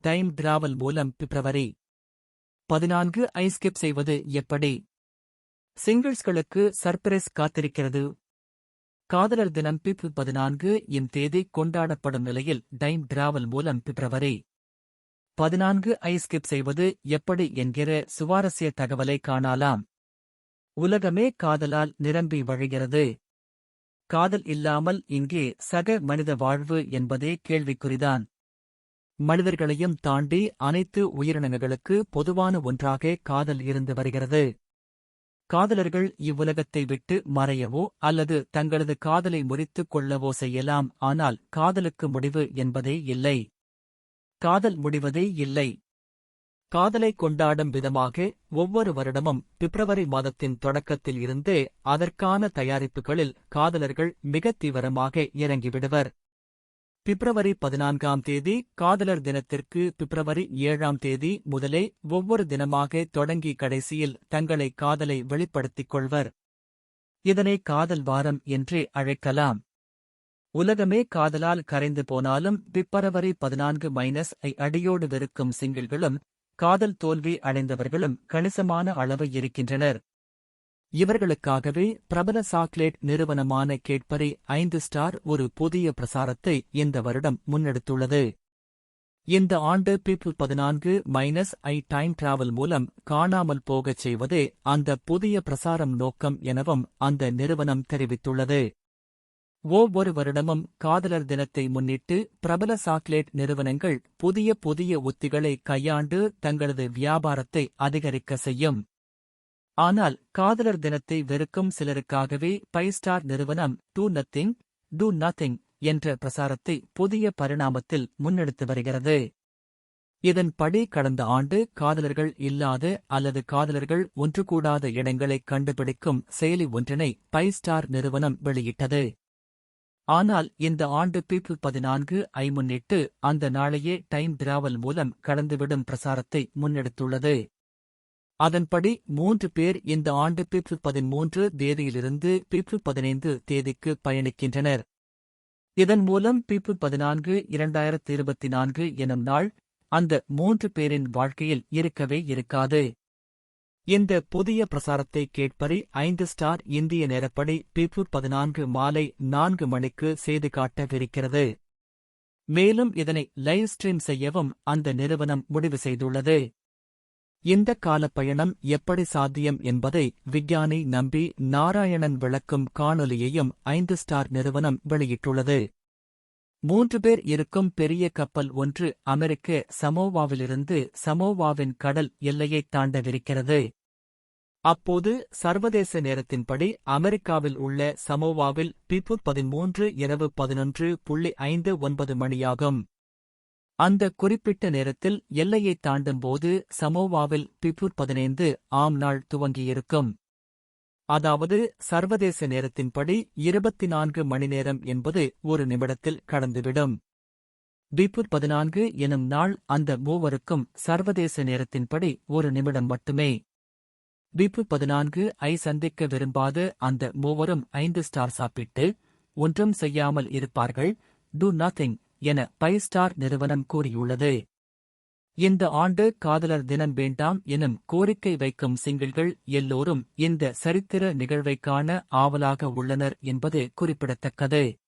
Time travel மூலம் பிப்ரவரி. பதினான்கு ஐஸ்கிப் செய்வது எப்படி? சிங்கிள்ஸ்களுக்கு சர்ப்ரைஸ் காத்திருக்கிறது. காதலர் தினம் பிப் பதினான்கு இம் தேதி கொண்டாடப்படும் நிலையில் டைம் டிராவல் மூலம் பிப்ரவரி. பதினான்கு ஐஸ்கிப் செய்வது எப்படி என்கிற சுவாரஸ்ய தகவலை காணலாம். உலகமே காதலால் நிரம்பி வழிகிறது. காதல் இல்லாமல் இங்கே சக மனித வாழ்வு என்பதே கேள்விக்குறிதான். மனிதர்களையும் தாண்டி அனைத்து உயிரினங்களுக்கு பொதுவான ஒன்றாக காதல் இருந்து வருகிறது. காதலர்கள் இவ்வுலகத்தை விட்டு மறையவோ அல்லது தங்களது காதலை முறித்துக் கொள்ளவோ செய்யலாம் ஆனால் காதலுக்கு முடிவு என்பதே இல்லை. காதல் முடிவதே இல்லை. காதலை கொண்டாடும் விதமாக ஒவ்வொரு வருடமும் பிப்ரவரி மாதத்தின் தொடக்கத்தில் இருந்தே அதற்கான தயாரிப்புகளில் காதலர்கள் மிகத் தீவிரமாக இறங்கிவிடுவர். பிப்ரவரி பதினான்காம் தேதி காதலர் தினத்திற்கு பிப்ரவரி ஏழாம் தேதி முதலே ஒவ்வொரு தினமாக தொடங்கி கடைசியில் தங்களை காதலை வெளிப்படுத்திக் கொள்வர். இதனை காதல் வாரம் என்றே அழைக்கலாம். உலகமே காதலால் கரைந்து போனாலும் பிப்ரவரி பதினான்கு மைனஸ் ஐ அடியோடு வெறுக்கும் சிங்கிள்களும் காதல் தோல்வி அடைந்தவர்களும் கணிசமான அளவு இருக்கின்றனர். இவர்களுக்காகவே பிரபல சாக்லேட் நிறுவனமான கேட்பரி ஐந்து ஸ்டார் ஒரு புதிய பிரசாரத்தை இந்த வருடம் முன்னெடுத்துள்ளது. இந்த ஆண்டு பீப்புள் பதினான்கு மைனஸ் ஐ டைம் டிராவல் மூலம் காணாமல் போகச் செய்வதே அந்த புதிய பிரசாரம் நோக்கம் எனவும் அந்த நிறுவனம் தெரிவித்துள்ளது. ஒவ்வொரு வருடமும் காதலர் தினத்தை முன்னிட்டு பிரபல சாக்லேட் நிறுவனங்கள் புதிய புதிய உத்திகளை கையாண்டு தங்களது வியாபாரத்தை அதிகரிக்க செய்யும். ஆனால் காதலர் தினத்தை வெறுக்கும் சிலருக்காகவே ஃபைவ் ஸ்டார் நிறுவனம் டூ நத்திங் டூ நத்திங் என்ற பிரசாரத்தை புதிய பரிணாமத்தில் முன்னெடுத்து வருகிறது. இதன்படி கடந்த ஆண்டு காதலர்கள் இல்லாத அல்லது காதலர்கள் ஒன்று கூடாத இடங்களை கண்டுபிடிக்கும் செயலி ஒன்றினை ஃபைவ் ஸ்டார் நிறுவனம் வெளியிட்டது. ஆனால் இந்த ஆண்டு பீப்புள் பதினான்கு ஐ முன்னிட்டு அந்த நாளையே டைம் டிராவல் மூலம் கடந்துவிடும் பிரசாரத்தை முன்னெடுத்துள்ளது. அதன்படி மூன்று பேர் இந்த ஆண்டு பிப்ரவரி பதிமூன்று தேதியிலிருந்து பிப்ரவரி பதினைந்து தேதிக்கு பயணிக்கின்றனர். இதன் மூலம் பிப்ரவரி பதினான்கு இரண்டாயிரத்தி இருபத்தி நான்கு எனும் நாள் அந்த மூன்று பேரின் வாழ்க்கையில் இருக்கவே இருக்காது. இந்த புதிய பிரசாரத்தை கேட்பறி ஐந்து ஸ்டார் இந்திய நேரப்படி பிப்ரவரி பதினான்கு மாலை நான்கு மணிக்கு செய்து காட்டவிருக்கிறது. மேலும் இதனை லைவ் ஸ்ட்ரீம் செய்யவும் அந்த நிறுவனம் முடிவு செய்துள்ளது. இந்த காலப்பயணம் எப்படி சாத்தியம் என்பதை விஞ்ஞானி நம்பி நாராயணன் விளக்கும் காணொலியையும் ஐந்து ஸ்டார் நிறுவனம் வெளியிட்டுள்ளது. மூன்று பேர் இருக்கும் பெரிய கப்பல் ஒன்று அமெரிக்க சமோவாவிலிருந்து சமோவாவின் கடல் எல்லையைத் தாண்டவிருக்கிறது. அப்போது சர்வதேச நேரத்தின்படி அமெரிக்காவில் உள்ள சமோவாவில் பிப்ரவரி பதிமூன்று இரவு பதினொன்று புள்ளி ஐந்து ஒன்பது மணியாகும். அந்த குறிப்பிட்ட நேரத்தில் எல்லையை தாண்டும்போது சமோவாவில் பிப்ரூர் பதினைந்து ஆம் நாள் துவங்கியிருக்கும். அதாவது சர்வதேச நேரத்தின்படி இருபத்தி நான்கு மணி நேரம் என்பது ஒரு நிமிடத்தில் கடந்துவிடும். பிப்ரவரி பதினான்கு எனும் நாள் அந்த மூவருக்கும் சர்வதேச நேரத்தின்படி ஒரு நிமிடம் மட்டுமே. பிபு பதினான்கு ஐ சந்திக்க விரும்பாத அந்த மூவரும் ஐந்து ஸ்டார் சாப்பிட்டு ஒன்றும் செய்யாமல் இருப்பார்கள். டு நத்திங் என ஃபைவ் ஸ்டார் நிறுவனம் கூறியுள்ளது. இந்த ஆண்டு காதலர் தினம் வேண்டாம் எனும் கோரிக்கை வைக்கும் சிங்கிள்கள் எல்லோரும் இந்த சரித்திர நிகழ்வைக் காண ஆவலாக உள்ளனர் என்பது குறிப்பிடத்தக்கது.